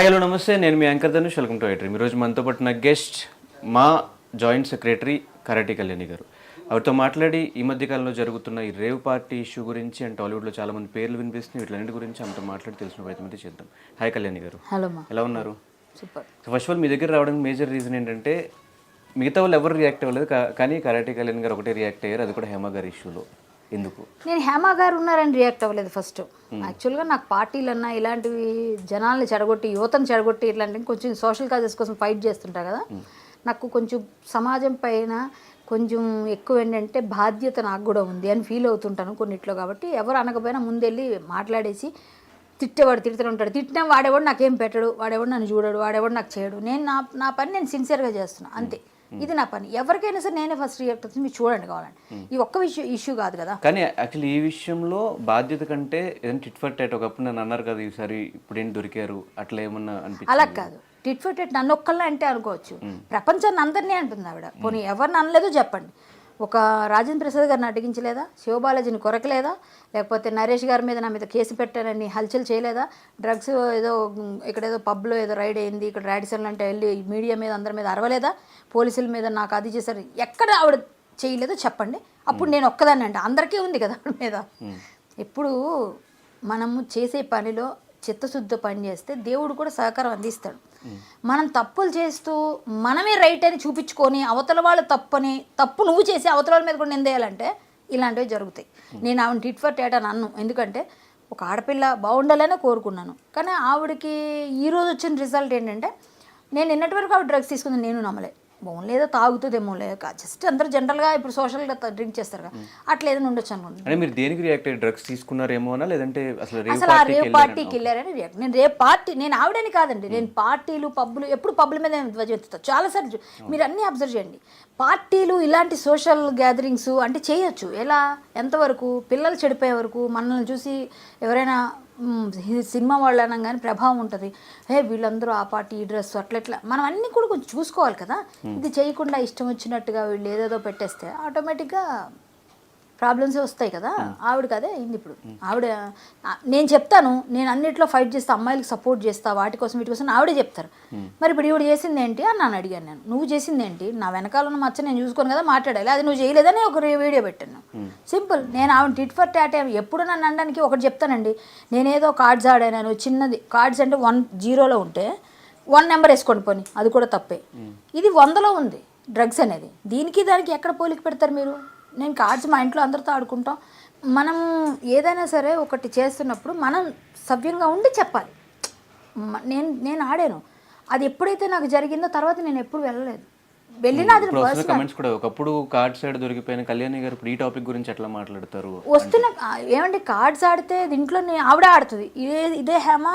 Hi hello నమస్తే. నేను మీ యాంకర్ ధనుష్. వెల్కమ్ టు ఐట్రీ ఈరోజు మనతో పాటు నా గెస్ట్ మా జాయింట్ సెక్రటరీ కరాటి కళ్యాణి గారు. ఆవిడతో మాట్లాడి ఈ మధ్య కాలంలో జరుగుతున్న ఈ రేవ్ పార్టీ ఇష్యూ గురించి అండ్ టాలీవుడ్లో చాలా మంది పేర్లు వినిపిస్తున్నాయి. వీటిలన్నిటి గురించి ఆమెతో మాట్లాడి తెలిసిన ప్రయత్నం అయితే చేద్దాం. హాయ్ కళ్యాణి గారు. హలో ఎలా ఉన్నారు? సూపర్ ఫస్ట్ ఆఫ్ ఆల్ మీ దగ్గర రావడానికి మేజర్ రీజన్ ఏంటంటే మిగతా వాళ్ళు ఎవరు రియాక్ట్ అవ్వలేదు. కానీ కరాటే కళ్యాణ్ గారు ఒకటే రియాక్ట్ అయ్యారు. అది కూడా హేమ గారి ఇష్యూలో ఎందుకు? నేను హేమ గారు ఉన్నారని రియాక్ట్ అవ్వలేదు ఫస్ట్ యాక్చువల్గా నాకు పార్టీలన్నా ఇలాంటివి జనాల్ని చెడగొట్టి యువతను చెడగొట్టి ఇట్లాంటివి కొంచెం సోషల్ కాజెస్ కోసం ఫైట్ చేస్తుంటా కదా. నాకు కొంచెం సమాజం పైన కొంచెం ఎక్కువ ఏంటంటే బాధ్యత నాకు కూడా ఉంది అని ఫీల్ అవుతుంటాను కొన్నిట్లో కాబట్టి. ఎవరు అనకపోయినా ముందెళ్ళి మాట్లాడేసి తిట్టేవాడు తిడుతూనే ఉంటాడు. తిట్టినా వాడేవాడు నాకేం పెట్టడు వాడేవాడు నన్ను చూడడు వాడేవాడు నాకు చేయడు. నేను నా నా పని నేను సిన్సియర్గా చేస్తున్నా అంతే. ఇది నా పని. ఎవరికైనా సరే నేనే ఫస్ట్ రియాక్ట్ అవుతుంది. మీరు చూడండి కావాలండి ఈ ఒక్క విషయం ఇష్యూ కాదు కదా. కానీ యాక్చువల్లీ ఈ విషయంలో బాధ్యత కంటే ఏదైనా టిట్ ఫర్ టాట్ ఒకప్పుడు నన్ను అన్నారు కదా ఈసారి ఇప్పుడు ఏంటి దొరికారు? అట్లా ఏమన్నా అలా కాదు. టిట్ ఫర్ టెట్ నన్ను ఒక్కళ్ళ అంటే అనుకోవచ్చు. ప్రపంచాన్ని అందరినీ అంటుంది ఆవిడ. పోనీ ఎవరిని అనలేదో చెప్పండి. ఒక రాజేంద్ర ప్రసాద్ గారిని అడిగించలేదా? శివబాలాజీని కొరకలేదా? లేకపోతే నరేష్ గారి మీద నా మీద కేసు పెట్టారని హల్చల్ చేయలేదా? డ్రగ్స్ ఏదో ఇక్కడ ఏదో పబ్లో ఏదో రైడ్ అయింది ఇక్కడ రాడిసన్ అంటే వెళ్ళి మీడియా మీద అందరి మీద అరవలేదా? పోలీసుల మీద నాకు అది చేశారు. ఎక్కడ ఆవిడ చేయలేదో చెప్పండి. అప్పుడు నేను ఒక్కదాన్ని అంటే. అందరికీ ఉంది కదా ఆవిడ మీద. ఇప్పుడు మనము చేసే పనిలో చిత్తశుద్ధ పని చేస్తే దేవుడు కూడా సహకారం అందిస్తాడు. మనం తప్పులు చేస్తూ మనమే రైట్ అని చూపించుకొని అవతల వాళ్ళు తప్పని తప్పు నువ్వు చేసి అవతల వాళ్ళ మీద కూడా నిందేయాలంటే ఇలాంటివి జరుగుతాయి. నేను ఆవిడ టిట్ ఫర్ టేట్ అని అన్ను. ఎందుకంటే ఒక ఆడపిల్ల బాగుండాలని కోరుకున్నాను. కానీ ఆవిడకి ఈరోజు వచ్చిన రిజల్ట్ ఏంటంటే నేను నిన్నటి వరకు ఆవిడ డ్రగ్స్ తీసుకుంది నేను నమ్మలే. బాగుంది లేదో తాగుతుందేమో లేక జస్ట్ అందరూ జనరల్గా ఇప్పుడు సోషల్గా డ్రింక్ చేస్తారు కదా. అట్లా ఏదైనా ఉండొచ్చు అనుకుంటున్నాను అంటే మీరు దేనికి రియాక్ట్ అయ్యి డ్రగ్స్ తీసుకున్నారేమో అనా? లేదంటే అసలు అసలు ఆ రేవ్ వెళ్ళారని- పార్టీకి వెళ్ళారని రియాక్ట్ నేను రేపు పార్టీ నేను ఆవిడని కాదండి. నేను పార్టీలు పబ్బులు ఎప్పుడు పబ్బుల మీద నేను ఎత్తుతా. చాలాసార్లు మీరు అన్నీ అబ్జర్వ్ చేయండి. పార్టీలు ఇలాంటి సోషల్ గ్యాదరింగ్స్ అంటే చేయొచ్చు. ఎలా? ఎంతవరకు? పిల్లలు చెడిపోయే వరకు మనల్ని చూసి ఎవరైనా సినిమా వాళ్ళు అనగానే ప్రభావం ఉంటుంది. హే వీళ్ళందరూ ఆ పార్టీ ఈ డ్రెస్ అట్లా ఇట్లా. మనం అన్నీ కూడా కొంచెం చూసుకోవాలి కదా. ఇది చేయకుండా ఇష్టం వచ్చినట్టుగా వీళ్ళు ఏదేదో పెట్టేస్తే ఆటోమేటిక్గా ప్రాబ్లమ్స్ వస్తాయి కదా. ఆవిడకి అదే అయింది ఇప్పుడు. ఆవిడ నేను చెప్తాను నేను అన్నిట్లో ఫైట్ చేస్తా అమ్మాయిలకు సపోర్ట్ చేస్తా వాటి కోసం వీటి కోసం ఆవిడే చెప్తారు. మరి ఇప్పుడు ఈవిడ చేసింది ఏంటి అని నన్ను అడిగాను నేను. నువ్వు చేసింది ఏంటి? నా వెనకాల ఉన్న మచ్చ నేను చూసుకోను కదా మాట్లాడాలి. అది నువ్వు చేయలేదని ఒక వీడియో పెట్టాను. సింపుల్. నేను ఆవిడ టిట్ ఫర్ టాట్ ఎప్పుడు నన్ను అనడానికి ఒకటి చెప్తానండి. నేనేదో కార్డ్స్ ఆడాను చిన్నది. కార్డ్స్ అంటే వన్ జీరోలో ఉంటే వన్ నెంబర్ వేసుకోండి పోనీ. అది కూడా తప్పే. ఇది వందలో ఉంది డ్రగ్స్ అనేది. దీనికి దానికి ఎక్కడ పోలిక పెడతారు మీరు? నేను కార్డ్స్ మా ఇంట్లో అందరితో ఆడుకుంటాం. మనం ఏదైనా సరే ఒకటి చేస్తున్నప్పుడు మనం సవ్యంగా ఉండి చెప్పాలి. నేను నేను ఆడాను. అది ఎప్పుడైతే నాకు జరిగిందో తర్వాత నేను ఎప్పుడు వెళ్ళలేదు. వెళ్ళినా అది కమెంట్స్ కూడా ఒకప్పుడు కార్డ్ సైడ్ దొరికిపోయిన కళ్యాణి గారు ఇప్పుడు ఈ టాపిక్ గురించి ఎట్లా మాట్లాడతారు? వస్తున్న ఏమండి కార్డ్స్ ఆడితే దీంట్లో ఆవిడే ఆడుతుంది. ఇదే ఇదే హేమ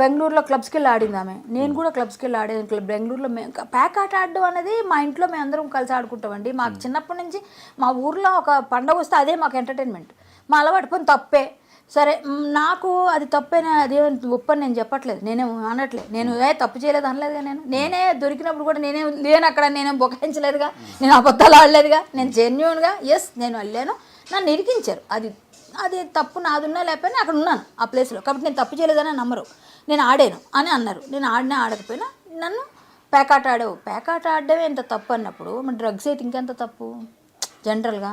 బెంగళూరులో క్లబ్స్కి వెళ్ళి ఆడింది ఆమె. నేను కూడా క్లబ్స్కి వెళ్ళి ఆడేది బెంగళూరులో మే ప్యాక్ ఆట ఆడడం అనేది మా ఇంట్లో మేము అందరం కలిసి ఆడుకుంటామండి. మాకు చిన్నప్పటి నుంచి మా ఊర్లో ఒక పండగ వస్తే అదే మాకు ఎంటర్టైన్మెంట్ మా అలవాటు పని తప్పే. సరే నాకు అది తప్పేనా అదే ఒప్పని నేను చెప్పట్లేదు. నేనే అనట్లేదు నేను ఏ తప్పు చేయలేదు అనలేదుగా నేను. నేనే దొరికినప్పుడు కూడా నేనే లేను అక్కడ నేనేం బొకాయించలేదుగా నేను అబద్ధాలు ఆడలేదుగా నేను జెన్యున్గా ఎస్ నేను వెళ్ళాను. నన్ను ఇరికించారు. అది అది తప్పు నాదున్నా లేకపోయినా అక్కడ ఉన్నాను ఆ ప్లేస్లో కాబట్టి నేను తప్పు చేయలేదని నమ్మరు. నేను ఆడాను అని అన్నారు. నేను ఆడినా ఆడకపోయినా నన్ను పేకాట ఆడావు. పేకాట ఆడడమే ఎంత తప్పు అన్నప్పుడు మరి డ్రగ్స్ అయితే ఇంకెంత తప్పు? జనరల్గా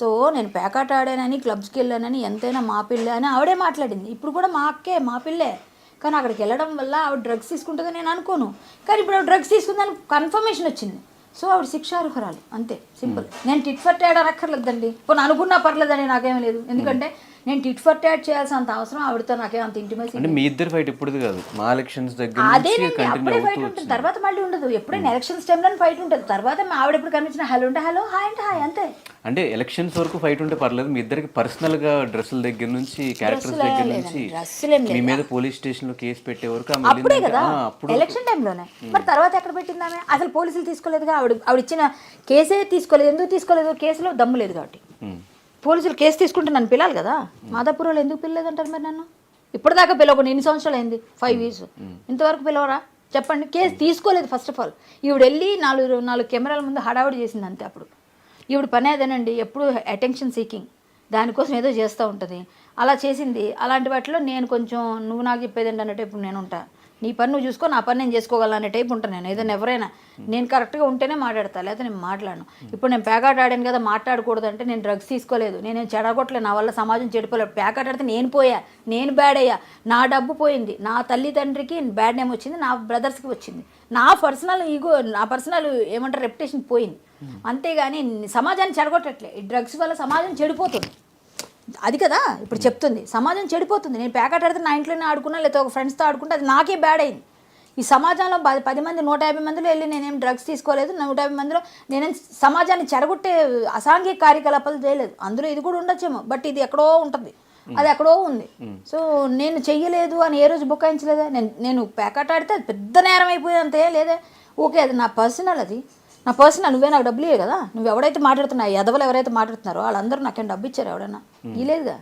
సో నేను పేకాట ఆడానని క్లబ్స్కి వెళ్ళానని ఎంతైనా మా పిల్ల అని ఆవిడే మాట్లాడింది. ఇప్పుడు కూడా మా అక్కే మా పిల్లే. కానీ అక్కడికి వెళ్ళడం వల్ల ఆవిడ డ్రగ్స్ తీసుకుంటుందని నేను అనుకోను. కానీ ఇప్పుడు ఆవిడ డ్రగ్స్ తీసుకుందని కన్ఫర్మేషన్ వచ్చింది. సో ఆవిడ శిక్షార్హురాలు అంతే. సింపుల్. నేను టిట్ ఫర్ ట్యాడ్ అనక్కర్లేదండి. పోనీ అనుకున్నా పర్లేదండి నాకేం లేదు. ఎందుకంటే నేను టిట్ ఫర్ ట్యాడ్ చేయాల్సినంత అవసరం ఆవిడతో నాకేం అంత ఇంటిమేసి అంటే మీ ఇద్దరు ఫైట్ ఎప్పుడు కాదు. మా ఎలక్షన్స్ దగ్గర అదే అప్పుడే ఫైట్ ఉంటుంది. తర్వాత మళ్ళీ ఉండదు. ఎప్పుడైనా ఎలక్షన్స్ టైంలో ఫైట్ ఉంటుంది. తర్వాత మా ఆవిడ ఎప్పుడు కనిపించిన హలో అంటే హలో హాయ్ అంటే హాయ్ అంతే. అంటే ఎలక్షన్స్ వరకు ఫైట్ ఉంటే పర్లేదు. మీ ఇద్దరికి పర్సనల్గా డ్రెస్సుల దగ్గర నుంచి క్యారెక్టర్స్ దగ్గర నుంచి మీ మీద పోలీస్ స్టేషన్లో కేసు పెట్టే వరకు అప్పుడే కదా. ఎలక్షన్ టైంలోనే మరి తర్వాత ఎక్కడ పెట్టింది ఆమె? అసలు పోలీసులు తీసుకోలేదుగా? ఆవిడ ఆవిడ ఇచ్చిన కేసే తీసుకోలేదు. ఎందుకు తీసుకోలేదు? కేసులో దమ్ము లేదు కాబట్టి. ఉమ్. పోలీసులు కేసు తీసుకుంటే నన్ను పిలాలి కదా? మాదాపూర్లో ఎందుకు పిల్లలేదంటారు మరి నన్ను? ఇప్పటిదాకా పిలవకుండా ఎన్ని సంవత్సరాలు అయింది ఫైవ్ ఇయర్స్ ఇంతవరకు పిలవరా? చెప్పండి. కేసు తీసుకోలేదు ఫస్ట్ ఆఫ్ ఆల్ ఈవిడ వెళ్ళి నాలుగు నాలుగు కెమెరాల ముందు హడావుడి చేసింది అంతే అప్పుడు. ఈవిడ పని అదేనండి ఎప్పుడు అటెన్షన్ సీకింగ్ దానికోసం ఏదో చేస్తూ ఉంటుంది. అలా చేసింది. అలాంటి వాటిలో నేను కొంచెం నువ్వు నాకు చెప్పేది ఏంటి అన్నట్టు ఇప్పుడు నేను ఉంటా. నీ పని నువ్వు చూసుకో నా పని నేను చేసుకోగలను అనే టైప్ ఉంటాను నేను. ఏదైనా ఎవరైనా. నేను కరెక్ట్గా ఉంటేనే మాట్లాడతా లేకపోతే నేను మాట్లాడను. ఇప్పుడు నేను ప్యాకాట్ ఆడాను కదా మాట్లాడకూడదు అంటే నేను డ్రగ్స్ తీసుకోలేదు. నేను చెడగొట్టలేదు నా వల్ల సమాజం చెడిపోలేదు ప్యాకాట్ ఆడితే నేను పోయా నేను బ్యాడ్ అయ్యా. నా డబ్బు పోయింది నా తల్లి తండ్రికి బ్యాడ్ నేమ్ వచ్చింది నా బ్రదర్స్కి వచ్చింది. నా పర్సనల్ ఈగో నా పర్సనల్ ఏమంటారు రెప్యుటేషన్ పోయింది. అంతేగాని సమాజాన్ని చెడగొట్టట్లే. ఈ డ్రగ్స్ వల్ల సమాజం చెడిపోతుంది. అది కదా ఇప్పుడు చెప్తుంది. సమాజం చెడిపోతుంది. నేను ప్యాకెట్ ఆడితే నా ఇంట్లోనే ఆడుకున్నా లేకపోతే ఒక ఫ్రెండ్స్తో ఆడుకుంటే అది నాకే బ్యాడ్ అయింది. ఈ సమాజంలో పది పది మంది నూట యాభై మందిలో వెళ్ళి నేనేం డ్రగ్స్ తీసుకోలేదు నూట యాభై మందిలో నేనేం సమాజాన్ని చెడగొట్టే అసాంఘిక కార్యకలాపాలు చేయలేదు. అందులో ఇది కూడా ఉండొచ్చేమో బట్ ఇది ఎక్కడో ఉంటుంది. అది ఎక్కడో ఉంది. సో నేను చెయ్యలేదు అని ఏ రోజు బుకాయించలేదా? నేను నేను ప్యాకెట్ ఆడితే అది పెద్ద నేరం అయిపోయింది అంతే లేదా? ఓకే అది నా పర్సనల్ అది. నా పర్సనల్ నువ్వే నాకు డబ్బులు కదా. నువ్వు ఎవడైతే మాట్లాడుతున్నావు ఎదవలు ఎవరైతే మాట్లాడుతున్నారో వాళ్ళందరూ నాకేం డబ్బు ఇచ్చారు ఎవడన్నా ఇలేదుగా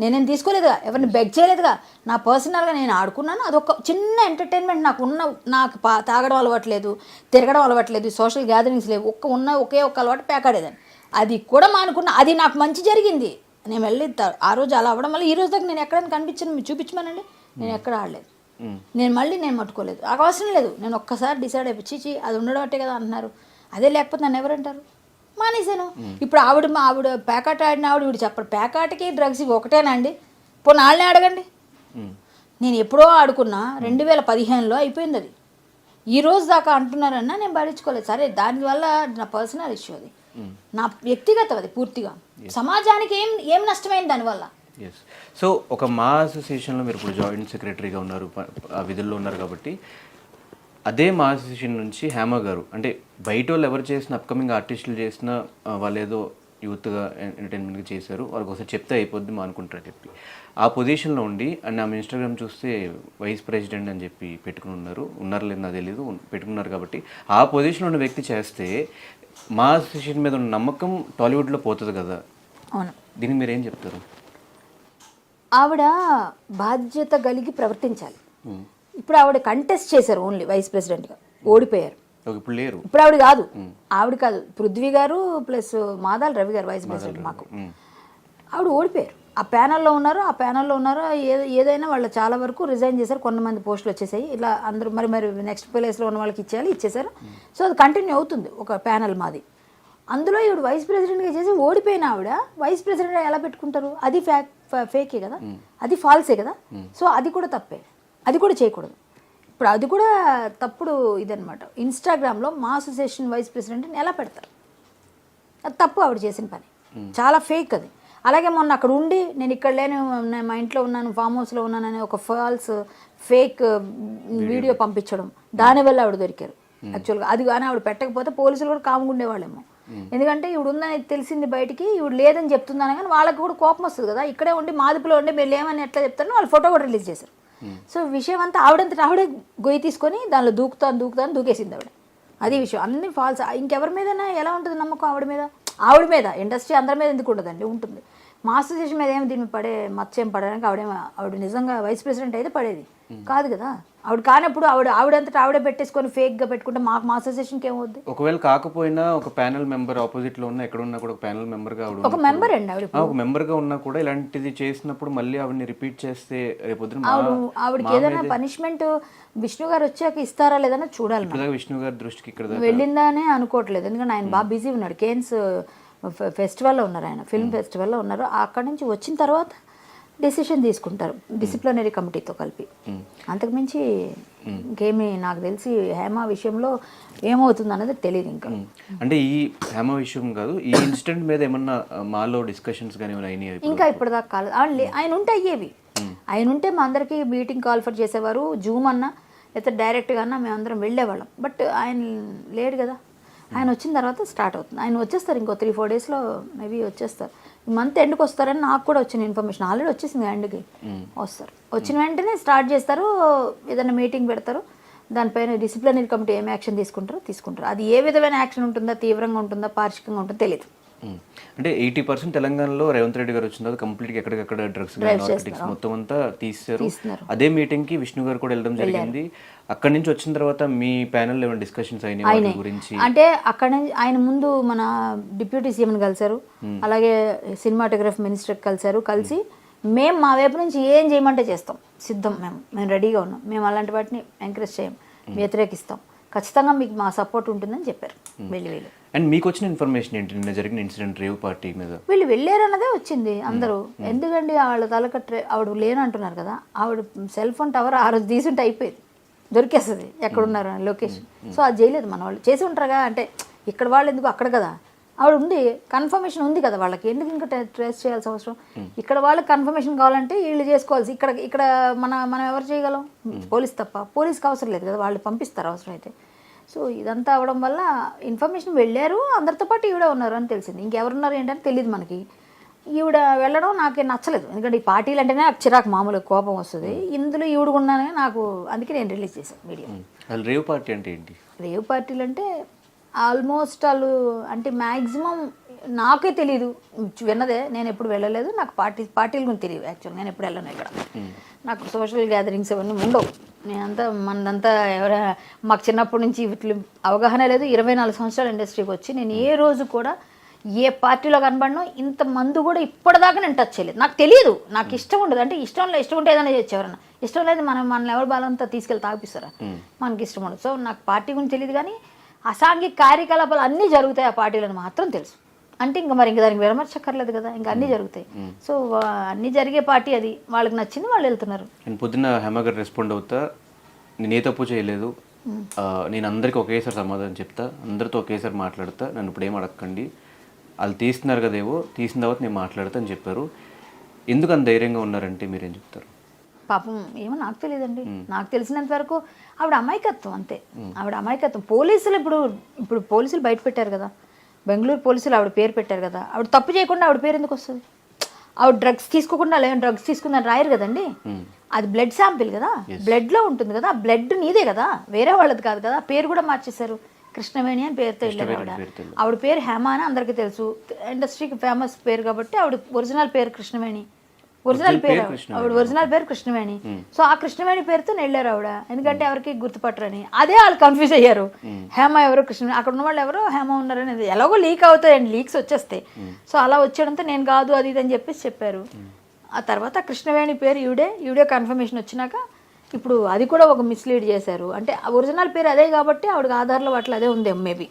నేనేం తీసుకోలేదుగా. ఎవరిని బెగ్ చేయలేదుగా. నా పర్సనల్గా నేను ఆడుకున్నాను. అదొక చిన్న ఎంటర్టైన్మెంట్ నాకు ఉన్న నాకు పా తాగడం అలవాట్లేదు తిరగడం అలవాట్లేదు సోషల్ గ్యాదరింగ్స్ లేవు. ఒక్క ఉన్న ఒకే ఒక్క అలవాటు పేకాడేదాన్ని. అది కూడా మానుకున్నా అది నాకు మంచి జరిగింది. నేను వెళ్ళి ఆ రోజు అలా అవ్వడం వల్ల ఈ రోజు దాకా నేను ఎక్కడైనా కనిపించాను మీరు చూపించమనండి. నేను ఎక్కడ ఆడలేదు. నేను మళ్ళీ నేను పట్టుకోలేదు నాకు అవసరం లేదు. నేను ఒక్కసారి డిసైడ్ అయిపోయి చీచి అది ఉండడం అట్టే కదా అంటున్నారు. అదే లేకపోతే నన్ను ఎవరంటారు? మానేశాను. ఇప్పుడు ఆవిడ మా ఆవిడ ప్యాకాట్ ఆడిన ఆవిడ ఇప్పుడు చెప్పరు. ప్యాకాట్కి డ్రగ్స్ ఇవి ఒకటేనా అండి? పోనీ వాళ్ళనే అడగండి. నేను ఎప్పుడో ఆడుకున్నా రెండు వేల పదిహేనులో అయిపోయింది అది. ఈ రోజు దాకా అంటున్నారన్నా నేను పడించుకోలేదు సరే దానివల్ల నా పర్సనల్ ఇష్యూ అది. నా వ్యక్తిగతం అది పూర్తిగా. సమాజానికి ఏం ఏం నష్టమైంది దానివల్ల సో ఒక మా అసోసియేషన్లో మీరు ఇప్పుడు జాయింట్ సెక్రటరీగా ఉన్నారు విధుల్లో ఉన్నారు కాబట్టి అదే మా అసోసియేషన్ నుంచి హేమ గారు అంటే బయట వాళ్ళు ఎవరు చేసిన అప్కమింగ్ ఆర్టిస్టులు చేసిన వాళ్ళు ఏదో యూత్గా ఎంటర్టైన్మెంట్గా చేశారు వాళ్ళకి ఒకసారి చెప్తే అయిపోద్ది మా అనుకుంటారు చెప్పి. ఆ పొజిషన్లో ఉండి అండ్ ఆమె ఇన్స్టాగ్రామ్ చూస్తే వైస్ ప్రెసిడెంట్ అని చెప్పి పెట్టుకుని ఉన్నారు. ఉన్నారో లేదో నాకు తెలియదు పెట్టుకున్నారు కాబట్టి. ఆ పొజిషన్లో ఉన్న వ్యక్తి చేస్తే మా అసోసియేషన్ మీద ఉన్న నమ్మకం టాలీవుడ్లో పోతుంది కదా. అవును. దీనికి మీరు ఏం చెప్తారు? ఆవిడ బాధ్యత కలిగి ప్రవర్తించాలి. ఇప్పుడు ఆవిడ కంటెస్ట్ చేశారు ఓన్లీ వైస్ ప్రెసిడెంట్గా ఓడిపోయారు. ఇప్పుడు లేరు. ఇప్పుడు ఆవిడ కాదు. ఆవిడ కాదు. పృథ్వీ గారు ప్లస్ మాదాల రవి గారు వైస్ ప్రెసిడెంట్ మాకు. ఆవిడ ఓడిపోయారు. ఆ ప్యానల్లో ఉన్నారు ఆ ప్యానల్లో ఉన్నారు ఏ ఏదైనా వాళ్ళు చాలా వరకు రిజైన్ చేశారు. కొంతమంది పోస్టులు వచ్చేసాయి. ఇలా అందరూ మరి మరి నెక్స్ట్ ప్లేస్లో ఉన్న వాళ్ళకి ఇచ్చేయాలి ఇచ్చేసారు? సో అది కంటిన్యూ అవుతుంది ఒక ప్యానల్ మాది. అందులో ఈవిడ వైస్ ప్రెసిడెంట్గా చేసి ఓడిపోయిన ఆవిడ వైస్ ప్రెసిడెంట్ ఎలా పెట్టుకుంటారు? అది ఫ్యాక్ ఫేకే కదా? అది ఫాల్సే కదా? సో అది కూడా తప్పే. అది కూడా చేయకూడదు. ఇప్పుడు అది కూడా తప్పుడు ఇదనమాట ఇన్స్టాగ్రామ్లో మా అసోసియేషన్ వైస్ ప్రెసిడెంట్ని ఎలా పెడతారు? అది తప్పు ఆవిడ చేసిన పని. చాలా ఫేక్ అది. అలాగే మొన్న అక్కడ ఉండి నేను ఇక్కడ లేను నేను మా ఇంట్లో ఉన్నాను ఫామ్ హౌస్లో ఉన్నానని ఒక ఫాల్స్ ఫేక్ వీడియో పంపించడం. దానివల్ల ఆవిడ దొరికారు. యాక్చువల్గా అది కానీ ఆవిడ పెట్టకపోతే పోలీసులు కూడా కాముగా ఉండేవాళ్ళేమో ఎందుకంటే ఈవిడ ఉందని తెలిసింది బయటికి ఈవిడ లేదని చెప్తున్నాను కానీ వాళ్ళకి కూడా కోపం వస్తుంది కదా. ఇక్కడే ఉండి మాదిపులో ఉండి మీరు లేమని ఎట్లా చెప్తారో వాళ్ళు ఫోటో కూడా రిలీజ్ చేశారు. సో విషయం అంతా ఆవిడంతట ఆవిడే గొయ్యి తీసుకొని దానిలో దూకుతాను దూకుతాను దూకేసింది ఆవిడ. అది విషయం. అన్ని ఫాల్స్ ఇంకెవరి మీదైనా ఎలా ఉంటుంది నమ్మకం ఆవిడ మీద? ఆవిడ మీద. ఇండస్ట్రీ అందరి మీద ఎందుకు ఉండదండి? ఉంటుంది. మా అసోసియేషన్ మీద ఏమి దీన్ని పడే మత్స్యం పడడానికి ఆవిడేం ఆవిడ నిజంగా వైస్ ప్రెసిడెంట్ అయితే పడేది. కాదు కదా? ఆవిడ కానప్పుడు ఆవిడ ఆవిడంతటా ఆవిడే పెట్టేసుకొని ఫేక్గా పెట్టుకుంటే మాకు మా అసోసియేషన్కి ఏమవుద్ది? ఒకవేళ కాకపోయినా ఒక ప్యానల్ మెంబర్ ఆపోజిట్లో ఉన్న ఎక్కడ ఉన్నా కూడా ఒక ప్యానల్ మెంబర్గా ఆవిడ ఒక ఉన్నప్పుడు- మెంబర్ అండి ఆవిడ ఆ, ఒక మెంబర్గా ఉన్నా కూడా ఇలాంటిది చేసినప్పుడు మళ్ళీ ఆవిడని రిపీట్ చేస్తే రేపొద్దున మా- ఆవిడ ఆవిడకి ఏదైనా పనిష్మెంట్ విష్ణు గారు వచ్చాక ఇస్తారా లేదన్నా చూడాలి మనం. ఇప్పటిదాకా విష్ణు గారి దృష్టికి ఇక్కడ దాకా వెళ్ళిందానే అనుకోవట్లేదు. ఎందుకంటే ఆయన బాగా బిజీ ఉన్నాడు. కేన్స్ ఫెస్టివల్లో ఉన్నారు ఆయన. ఫిల్మ్ ఫెస్టివల్లో ఉన్నారు. అక్కడి నుంచి వచ్చిన తర్వాత డెసిషన్ తీసుకుంటారు. డిసిప్లినరీ కమిటీతో కలిపి. అంతకుమించి ఇంకేమీ నాకు తెలిసి హేమ విషయంలో ఏమవుతుంది అన్నది తెలియదు ఇంకా అంటే ఈ హేమ విషయం కాదు ఈ ఇన్సిడెంట్ మీద ఏమన్నా మాలో డిస్కషన్స్ కానీ ఏమైనా ఇంకా ఇప్పటిదాకా కాలేదు. ఆయన ఉంటే అయ్యేవి. ఆయన ఉంటే మా అందరికీ మీటింగ్ కాల్ఫర్ చేసేవారు. జూమ్ అన్నా లేకపోతే డైరెక్ట్గా అన్నా మేమందరం వెళ్ళేవాళ్ళం. బట్ ఆయన లేడు కదా. ఆయన వచ్చిన తర్వాత స్టార్ట్ అవుతుంది. ఆయన వచ్చేస్తారు ఇంకో త్రీ ఫోర్ డేస్లో మేబీ వచ్చేస్తారు. మంత్ ఎండ్కి వస్తారని నాకు కూడా వచ్చిన ఇన్ఫర్మేషన్. ఆల్రెడీ వచ్చేసింది ఎండ్కి. వస్తారు. వచ్చిన వెంటనే స్టార్ట్ చేస్తారు ఏదైనా మీటింగ్ పెడతారు దానిపైన డిసిప్లినరీ కమిటీ ఏం యాక్షన్ తీసుకుంటారో తీసుకుంటారు. అది ఏ విధమైన యాక్షన్ ఉంటుందా తీవ్రంగా ఉంటుందా పార్షికంగా ఉంటుందో తెలియదు. అంటే ఎయిటీ పర్సెంట్ తెలంగాణలో రేవంత్ రెడ్డి గారు వచ్చిన తర్వాత కంప్లీట్గా ఎక్కడికక్కడ డ్రగ్స్ నార్కటిక్స్ మొత్తం అంతా తీస్తున్నారు. అదే మీటింగ్కి విష్ణు గారు కూడా వెళ్ళడం జరిగింది. అక్కడి నుంచి వచ్చిన తర్వాత మీ ప్యానల్ ఏమైనా డిస్కషన్స్ అయినాయి వాటి గురించి? అంటే అక్కడ నుంచి ఆయన ముందు మన డిప్యూటీ సీఎంని కలిశారు. అలాగే సినిమాటోగ్రఫీ మినిస్టర్ కలిశారు. కలిసి మేము మా వైపు నుంచి ఏం చేయమంటే చేస్తాం. సిద్ధం మేము. మేము రెడీగా ఉన్నాం. మేము అలాంటి వాటిని ఎంకరేజ్ చేయం. వ్యతిరేకిస్తాం. ఖచ్చితంగా మీకు మా సపోర్ట్ ఉంటుందని చెప్పారు. వెళ్ళి వీళ్ళు అండ్ మీకు వచ్చిన ఇన్ఫర్మేషన్ ఏంటి? నిన్న జరిగిన ఇన్సిడెంట్ రేవ్ పార్టీ మీద. వీళ్ళు వెళ్ళారన్నదే వచ్చింది అందరూ. ఎందుకండి వాళ్ళ తలక ట్రే ఆవిడ లేనంటున్నారు కదా ఆవిడ సెల్ ఫోన్ టవర్ ఆ రోజు తీసుంటే అయిపోయింది. దొరికేస్తుంది ఎక్కడున్నారు అని లొకేషన్ సో అది చేయలేదు మన వాళ్ళు. చేసి ఉంటారుగా అంటే ఇక్కడ వాళ్ళు ఎందుకు అక్కడ కదా? ఆవిడ ఉంది కన్ఫర్మేషన్ ఉంది కదా వాళ్ళకి. ఎందుకు ఇంకా ట్రే- ట్రేస్ చేయాల్సిన అవసరం? ఇక్కడ వాళ్ళకి కన్ఫర్మేషన్ కావాలంటే వీళ్ళు చేసుకోవాల్సి ఇక్కడ ఇక్కడ మన మనం ఎవరు చేయగలం? పోలీస్ తప్ప. పోలీస్కి అవసరం లేదు కదా వాళ్ళు పంపిస్తారు అవసరం అయితే సో ఇదంతా అవడం వల్ల ఇన్ఫర్మేషన్ వెళ్ళారు అందరితో పాటు ఈవిడ ఉన్నారు అని తెలిసింది. ఇంకెవరున్నారు ఏంటని తెలియదు మనకి. ఈవిడ వెళ్ళడం నాకేం నచ్చలేదు. ఎందుకంటే ఈ పార్టీలు అంటేనే నాకు చిరాకు మామూలు కోపం వస్తుంది. ఇందులో ఈవిడ ఉన్నానే నాకు అందుకే నేను రిలీజ్ చేశాను మీడియా. రేవ్ పార్టీ అంటే ఏంటి? రేవ్ పార్టీలు అంటే ఆల్మోస్ట్ వాళ్ళు అంటే మ్యాక్సిమం నాకే తెలియదు విన్నదే. నేను ఎప్పుడు వెళ్ళలేదు. నాకు పార్టీ పార్టీల గురించి తెలియదు యాక్చువల్. నేను ఎప్పుడు వెళ్ళను ఇక్కడ. నాకు సోషల్ గ్యాదరింగ్స్ అవన్నీ ఉండవు. నేనంతా మనదంతా ఎవర మాకు చిన్నప్పటి నుంచి వీటి అవగాహన లేదు. ఇరవై నాలుగు సంవత్సరాల ఇండస్ట్రీకి వచ్చి నేను ఏ రోజు కూడా ఏ పార్టీలో కనబడినో ఇంత మందు కూడా ఇప్పటిదాకా నేను టచ్ చేయలేదు. నాకు తెలియదు. నాకు ఇష్టం ఉండదు. అంటే ఇష్టం లేదు ఇష్టం ఉంటే ఏదైనా ఎవరన్నా ఇష్టం లేదు మనం మన ఎవరి బాలంతా తీసుకెళ్ళి తాగిపిస్తారా. మనకి ఇష్టం ఉండదు. సో నాకు పార్టీ గురించి తెలియదు కానీ అసాంఘిక కార్యకలాపాలు అన్నీ జరుగుతాయి ఆ పార్టీలను మాత్రం తెలుసు. అంటే ఇంకా మరి ఇంకా దానికి విడమర్చక్కర్లేదు కదా ఇంకా అన్నీ జరుగుతాయి. సో అన్నీ జరిగే పార్టీ అది. వాళ్ళకి నచ్చింది వాళ్ళు వెళ్తున్నారు. నేను పొద్దున్న హేమ గారు రెస్పాండ్ అవుతా. నేను ఏ తప్పు చేయలేదు. నేను అందరికీ ఒకేసారి సమాధానం చెప్తా. అందరితో ఒకేసారి మాట్లాడతా. నన్ను ఇప్పుడు ఏం అడగకండి వాళ్ళు తీస్తున్నారు కదేవో తీసిన తర్వాత నేను మాట్లాడతా అని చెప్పారు. ఎందుకు అంత ధైర్యంగా ఉన్నారంటే మీరేం చెప్తారు? పాపం ఏమో నాకు తెలియదండి. నాకు తెలిసినంత వరకు ఆవిడ అమాయకత్వం అంతే. ఆవిడ అమాయకత్వం. పోలీసులు ఇప్పుడు ఇప్పుడు పోలీసులు బయట పెట్టారు కదా. బెంగళూరు పోలీసులు ఆవిడ పేరు పెట్టారు కదా. ఆవిడ తప్పు చేయకుండా ఆవిడ పేరు ఎందుకు వస్తుంది? ఆవిడ డ్రగ్స్ తీసుకోకుండా లేని డ్రగ్స్ తీసుకుందని రాయరు కదండి? అది బ్లడ్ శాంపిల్ కదా. బ్లడ్లో ఉంటుంది కదా. బ్లడ్ నీదే కదా. వేరే వాళ్ళది కాదు కదా. పేరు కూడా మార్చేశారు. కృష్ణవేణి అని పేరుతో వెళ్ళారు ఆవిడ. ఆవిడ పేరు హేమ అని అందరికీ తెలుసు. ఇండస్ట్రీకి ఫేమస్ పేరు కాబట్టి ఆవిడ ఒరిజినల్ పేరు కృష్ణవేణి. ఒరిజినల్ పేరు ఆవిడ. ఒరిజినల్ పేరు కృష్ణవేణి. సో ఆ కృష్ణవేణి పేరుతో వెళ్ళారు ఆవిడ. ఎందుకంటే ఎవరికి గుర్తుపట్టరని. అదే వాళ్ళు కన్ఫ్యూజ్ అయ్యారు. హేమ ఎవరు? కృష్ణ అక్కడ ఉన్న వాళ్ళు ఎవరో హేమ ఉన్నారని ఎలాగో లీక్ అవుతాయండి లీక్స్ వచ్చేస్తాయి. సో అలా వచ్చేయడంతో నేను కాదు అది ఇది అని చెప్పేసి చెప్పారు. ఆ తర్వాత కృష్ణవేణి పేరు ఈవిడే. ఈవిడే కన్ఫర్మేషన్ వచ్చినాక ఇప్పుడు అది కూడా ఒక మిస్లీడ్ చేశారు. అంటే ఒరిజినల్ పేరు అదే కాబట్టి ఆవిడకి ఆధార్లో అట్లా అదే ఉందేమో మేబీ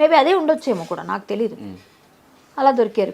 మేబీ అదే ఉండొచ్చేమో కూడా నాకు తెలియదు అలా దొరికారు.